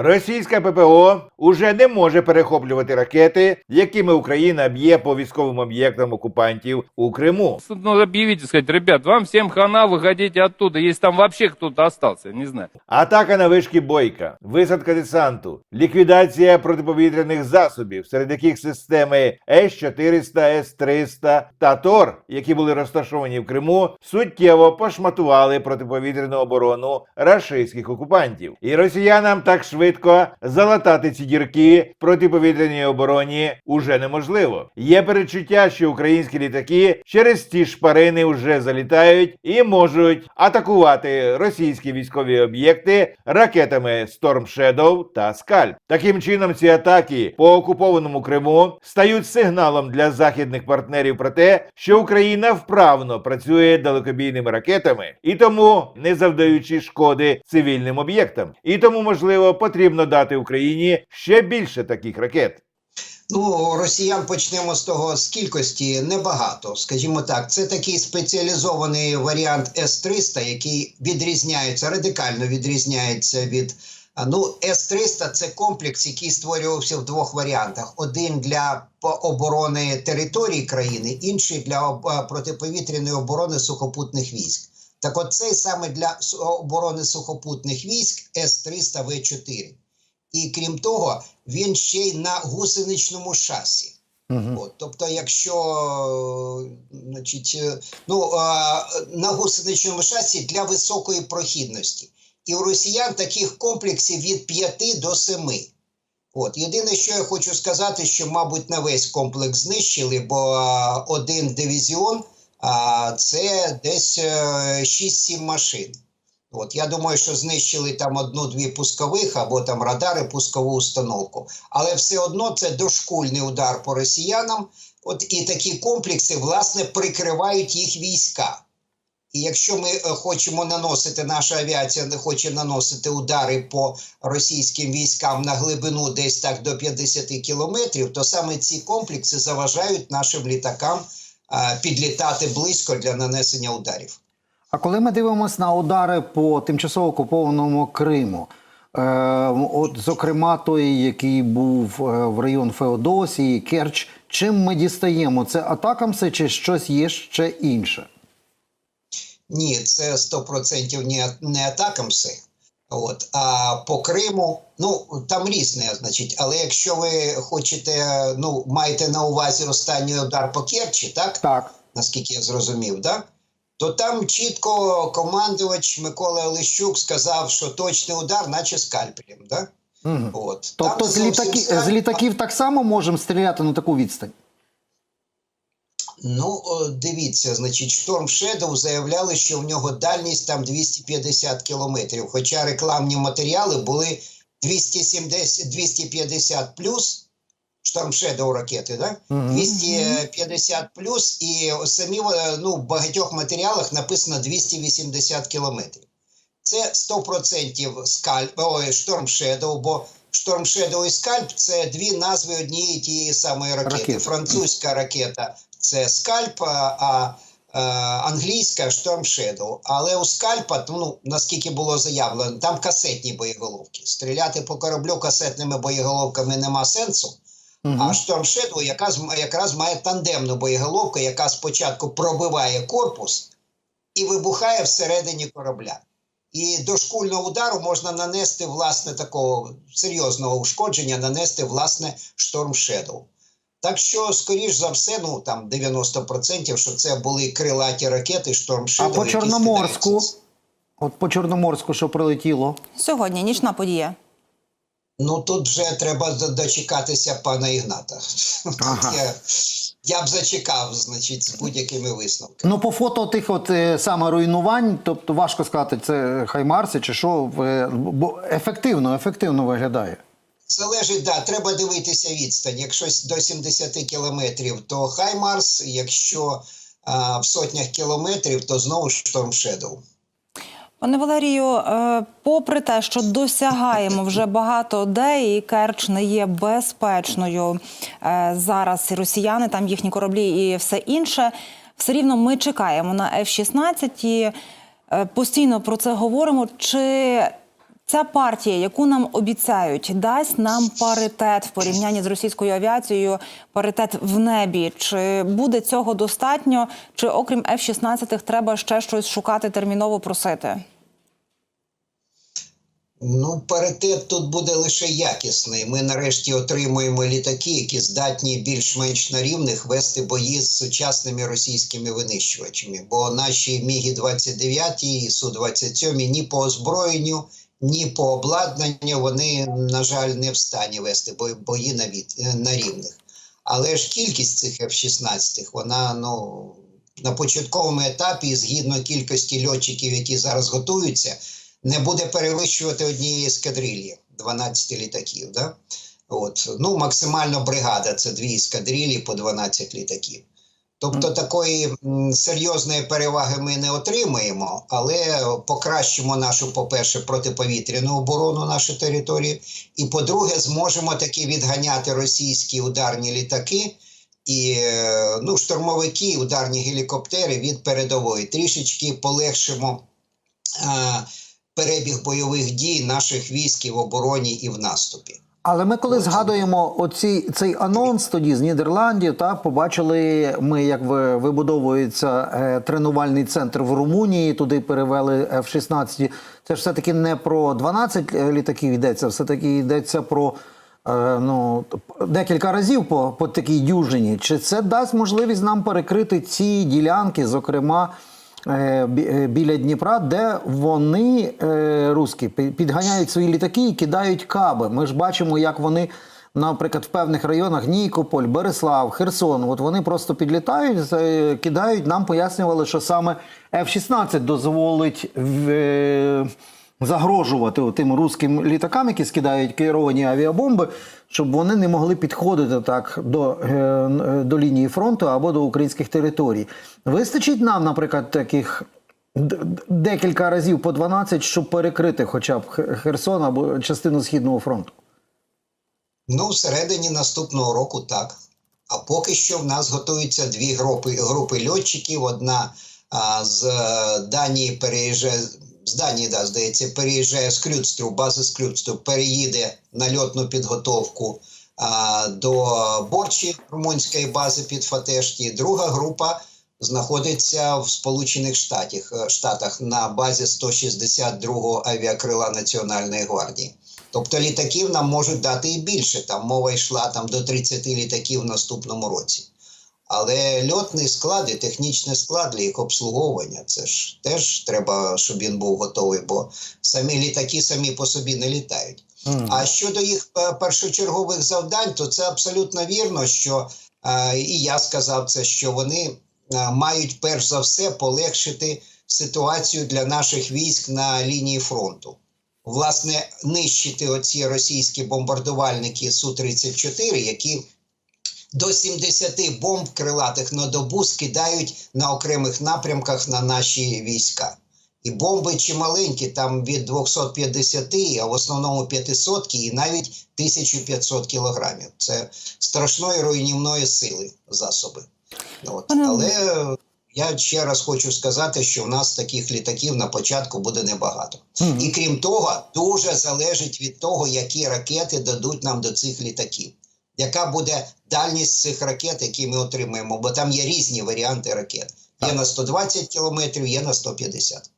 Російська ППО уже не може перехоплювати ракети, якими Україна б'є по військовим об'єктам окупантів у Криму. Ну, объявить и сказать, ребят, вам всем хана, выходите оттуда, если там вообще кто-то остался, не знаю. Атака на вишки Бойка, висадка десанту, ліквідація протиповітряних засобів, серед яких системи С-400, С-300 та ТОР, які були розташовані в Криму, суттєво пошматували протиповітряну оборону рашистських окупантів. І росіянам так швидко залатати ці дірки в протиповітряній обороні уже неможливо. Є перечуття, що українські літаки через ці шпарини вже залітають і можуть атакувати російські військові об'єкти ракетами Storm Shadow та Скальп. Таким чином, ці атаки по окупованому Криму стають сигналом для західних партнерів про те, що Україна вправно працює далекобійними ракетами і тому не завдаючи шкоди цивільним об'єктам. І тому, можливо, потрібно дати Україні ще більше таких ракет. Ну, росіян почнемо з того з кількості небагато. Скажімо так, це такий спеціалізований варіант С-300, який відрізняється, радикально відрізняється від. Ну, С-300 це комплекс, який створювався в двох варіантах: один для оборони території країни, інший для протиповітряної оборони сухопутних військ. Так, от цей саме для оборони сухопутних військ С-300 В4. І крім того, він ще й на гусеничному шасі. От, тобто, якщо значить, ну, на гусеничному шасі для високої прохідності. І у росіян таких комплексів від 5 до 7. От. Єдине, що я хочу сказати, що, мабуть, на весь комплекс знищили, бо один дивізіон це десь е, 6-7 машин. От я думаю, що знищили там одну-дві пускових або там радари пускову установку. Але все одно це дошкульний удар по росіянам. От і такі комплекси власне прикривають їх війська. І якщо ми е, хочемо наносити, наша авіація не хоче наносити удари по російським військам на глибину десь так до 50 кілометрів, то саме ці комплекси заважають нашим літакам е, підлітати близько для нанесення ударів. А коли ми дивимося на удари по тимчасово окупованому Криму, е, от зокрема той, який був е, в район Феодосії, Керч, чим ми дістаємо? Це атакамси чи щось є ще інше? Ні, це 100% не, не атакамси. От, а по Криму, ну там різне, значить, але якщо ви хочете, ну маєте на увазі останній удар по Керчі, так? Так. Наскільки я зрозумів, так? То там чітко командувач Микола Олещук сказав, що точний удар, наче скальпелем, так? Угу. От. Тобто Там з, скальп- з літаків так само можемо стріляти на таку відстань? Ну, дивіться, значить, Storm Shadow заявляли, що в нього дальність там 250 кілометрів. Хоча рекламні матеріали були 270, 250 плюс. Storm Shadow ракети, да? Мгм. 250 плюс, і самі е, ну, в багатьох матеріалах написано 280 кілометрів. Це 100% скальп, ой, Storm Shadow, бо Storm Shadow і скальп це дві назви однієї тієї самої ракети. Ракети. Французька ракета це скальп, а, а е, англійська Storm Shadow. Але у скальпа, ну наскільки було заявлено, там касетні боєголовки. Стріляти по кораблю касетними боєголовками нема сенсу. А Угу. Storm Shadow якраз, якраз має тандемну боєголовку, яка спочатку пробиває корпус і вибухає всередині корабля. І до шкульного удару можна нанести власне такого серйозного ушкодження, нанести власне Storm Shadow. Так що, скоріш за все, ну там 90%, що це були крилаті ракети Storm А по Чорноморську? От по Чорноморську, що прилетіло? Сьогодні нічна подія. Ну тут вже треба дочекатися пана Ігната. Ага. Я, я б зачекав, значить, з будь-якими висновками. Ну, по фото тих от е, саме руйнувань, тобто важко сказати, це Хаймарси чи що, е, бо ефективно, ефективно виглядає. Залежить, да, треба дивитися відстань. Якщо до 70 кілометрів, то Хаймарс, якщо а, в сотнях кілометрів, то знову ж Storm Shadow. Пане Валерію, е, попри те, що досягаємо вже багато де, і Керч не є безпечною е, зараз. І росіяни, там їхні кораблі і все інше. Все рівно ми чекаємо на F-16 і е, постійно про це говоримо. Чи Ця партія, яку нам обіцяють, дасть нам паритет в порівнянні з російською авіацією, паритет в небі. Чи буде цього достатньо? Чи окрім F-16 треба ще щось шукати терміново просити? Ну, паритет тут буде лише якісний. Ми нарешті отримуємо літаки, які здатні більш-менш на рівних вести бої з сучасними російськими винищувачами. Бо наші Міги 29 і Су 27 ні по озброєнню, ні по обладнанню вони, на жаль, не в стані вести бої, на, від, на рівних. Але ж кількість цих F-16, вона ну на початковому етапі, згідно кількості льотчиків, які зараз готуються не буде перевищувати однієї ескадрилі 12 літаків. Да? От. Ну, максимально бригада це дві ескадрилі по 12 літаків. Тобто такої серйозної переваги ми не отримаємо, але покращимо нашу, по-перше, протиповітряну оборону нашої території, і по-друге, зможемо таки відганяти російські ударні літаки і е, ну, штурмовики, ударні гелікоптери від передової. Трішечки полегшимо. е, перебіг бойових дій наших військ і в обороні і в наступі. Але ми коли згадуємо оці, цей анонс тоді з Нідерландів, та побачили ми, як вибудовується е, тренувальний центр в Румунії. Туди перевели F-16. Це ж все таки не про 12 літаків йдеться, все таки йдеться про е, ну, декілька разів по, по такій дюжині. Чи це дасть можливість нам перекрити ці ділянки, зокрема? Е, е, біля Дніпра, де вони, е, руски, підганяють свої літаки і кидають каби. Ми ж бачимо, як вони, наприклад, в певних районах Нікополь, Береслав, Херсон, от вони просто підлітають, кидають. Нам пояснювали, що саме F-16 дозволить загрожувати тим руським літакам, які скидають керовані авіабомби, щоб вони не могли підходити так до, е, до лінії фронту або до українських територій. Вистачить нам, наприклад, таких декілька разів по 12, щоб перекрити хоча б Херсон або частину східного фронту. Ну, всередині наступного року так. А поки що в нас готуються дві групи, групи льотчиків. Одна а, з е, Данії переїжджає, з Данії, да, здається, переїжджає з Крюцтру, бази з Крюцтру, переїде на льотну підготовку а, до Борчі, румунської бази під Фатешті. Друга група знаходиться в Сполучених Штатах, е, Штатах на базі 162-го авіакрила Національної гвардії. Тобто літаків нам можуть дати і більше. Там мова йшла там до 30 літаків в наступному році. Але льотний склад і технічний склад для їх обслуговування це ж теж треба, щоб він був готовий, бо самі літаки самі по собі не літають. А щодо їх е, першочергових завдань, то це абсолютно вірно, що е, і я сказав це, що вони е, мають перш за все полегшити ситуацію для наших військ на лінії фронту. Власне, нищити оці російські бомбардувальники Су-34, які до 70 бомб крилатих на добу скидають на окремих напрямках на наші війська. І бомби чималенькі, там від 250, а в основному 500 і навіть 1500 кілограмів. Це страшної руйнівної сили засоби. От. Але я ще раз хочу сказати, що в нас таких літаків на початку буде небагато. І крім того, дуже залежить від того, які ракети дадуть нам до цих літаків. Яка буде дальність цих ракет, які ми отримаємо? Бо там є різні варіанти ракет. Є на 120 кілометрів, є на 150.